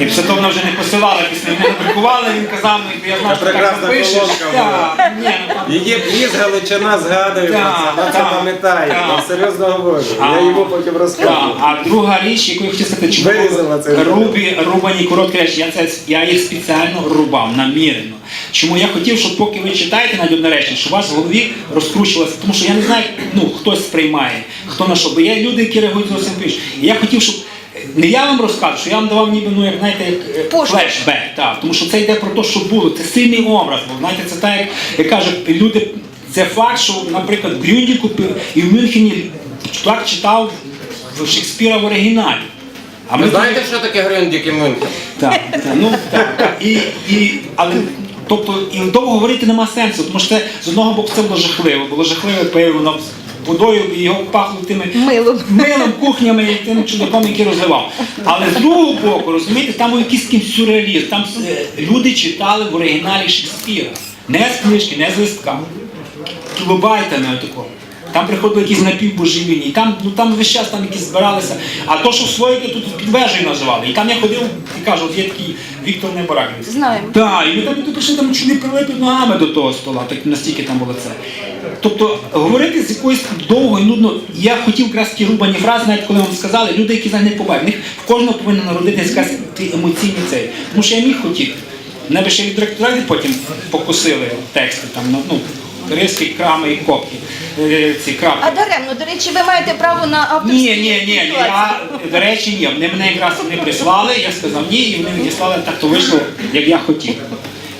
І того вона вже не посилала після не надрукували, він казав, ну, я знав, що так Прекрасна напишеш. колонка була. Так, ні, ну, Її ліс Галичина згадує про це, Так, вона це так, пам'ятає, так. я серйозно говорю. Я йому потім розкажу. А друга річ, яку я хотів сказати, чому Вирізала це. рубі, рубані короткі речі, я, це, я їх спеціально рубав, намірено. Чому я хотів, щоб поки ви читаєте навіть одне речення, щоб у вас в голові розкручувалося, тому що я не знаю, ну, хтось сприймає, хто на що, бо є люди, які реагують зовсім по-іншому. І я хотів, щоб не я вам розкажу, що я вам давав ніби, ну, як знаєте, як е, флешбек, так, тому що це йде про те, що було. Це сильний образ, бо знаєте, це так, як, як каже, люди, це факт, що, наприклад, Брюндіку і в Мюнхені так читав Шекспіра в оригіналі. А Ви ми знаєте, що таке Грюндік і Мюнхен? так, так, ну так, так. І, і, але, тобто, і довго говорити нема сенсу, тому що це з одного боку це було жахливо, було жахливе пиво, воно водою і його пахло тими Милом. милом, кухнями і тим чудаком, який розливав. Але з другого боку, розумієте, там був якийсь ким сюрреалізм. Там е, люди читали в оригіналі Шекспіра. Не з книжки, не з листка. Кілобайтами такого. Там приходили якісь напівбожевільні, і там, ну там весь час там якісь збиралися. А то, що своїки тут під вежею називали. І там я ходив і кажу, от є такий Віктор Небораків. Знаємо. Так, і ми там прийшли там чуть не прилипли ногами до того стола, так настільки там було це. Тобто говорити з якоюсь довго і нудно, я хотів якраз ті рубані фрази, навіть коли вам сказали, люди, які знають, не побачать, в них в кожного повинна народитися якась емоційний цей. Тому що я міг хотіти. Мене би ще від директора потім покусили тексти, там, ну, ну, риски, крами і копки. Ці крапки. А даремно, до речі, ви маєте право на авторські Ні, ні, ні, я, до речі, ні. Вони мене якраз не прислали, я сказав ні, і вони відіслали так, то вийшло, як я хотів.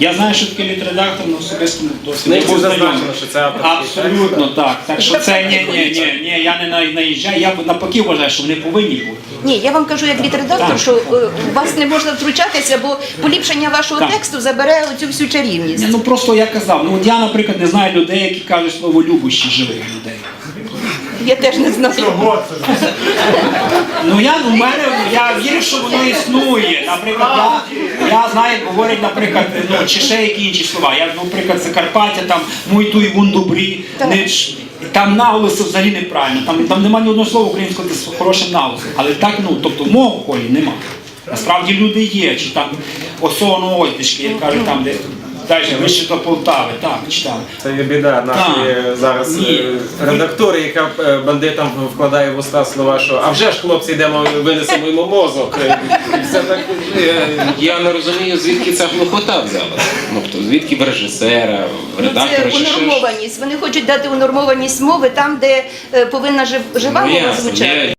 Я знаю, що таке літредактор на особистому досвіді. Книжці був зазначено, що це авторський Абсолютно так. Так що це ні, ні, ні, ні, я не на- наїжджаю, я навпаки вважаю, що вони повинні бути. Ні, я вам кажу як від редактор, що е, у вас не можна втручатися, бо поліпшення вашого Так. тексту забере оцю всю чарівність. Ні, ну просто я казав, ну от я, наприклад, не знаю людей, які кажуть слово любощі живих людей. Я теж не знаю. Ну я ну, в мене я вірю, що воно існує. Наприклад, я, я знаю, говорять, наприклад, ну чи ще які інші слова. Я, наприклад, Закарпаття, там мой туй вун добрі, Так. там наголоси взагалі неправильно. Там, там немає ні одного слова українського з хорошим наголосом. Але так, ну тобто в мого колі нема. Насправді люди є, чи там осоно Ольтишки, як кажуть, там де далі вище до Полтави, так, читали. Це є біда Так. зараз Ні. е, редактори, яка е, бандитам вкладає в уста слова, що а вже ж хлопці йдемо, винесемо йому мозок. Е, все так. Е, Я не розумію, звідки ця глухота взялася. Ну, тобто, звідки в режисера, в Ну, це унормованість. Вони хочуть дати унормованість мови там, де е, повинна жив- жива Ну, мова звучати.